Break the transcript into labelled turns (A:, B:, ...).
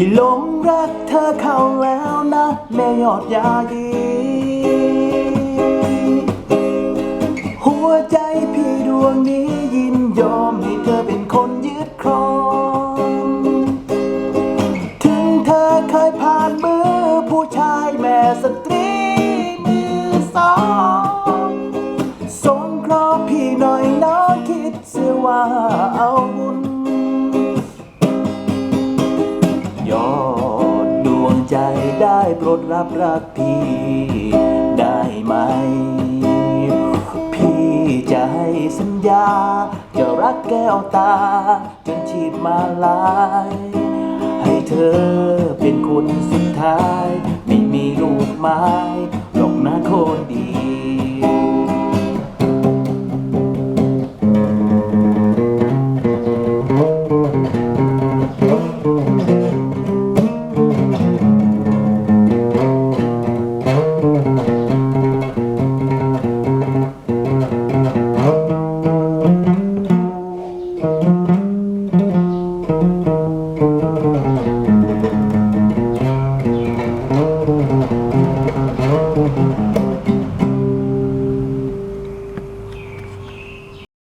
A: พี่หลงรักเธอเข้าแล้วนะแม่ยอดยายีหัวใจพี่ดวงนี้ยินยอมให้เธอเป็นคนยึดครอง ถึงเธอเคยผ่านมือผู้ชายแม่สตรีมือสองสงเคราะห์พี่หน่อยน้องคิดเสียว่าเอา ได้โปรดรับรักพี่ได้ไหม พี่จะให้สัญญา จะรักแก้วตา จนชีพมาลาย ให้เธอเป็นคนสุดท้าย ไม่มีลูกไม้หรอกนะคนดี Thank you.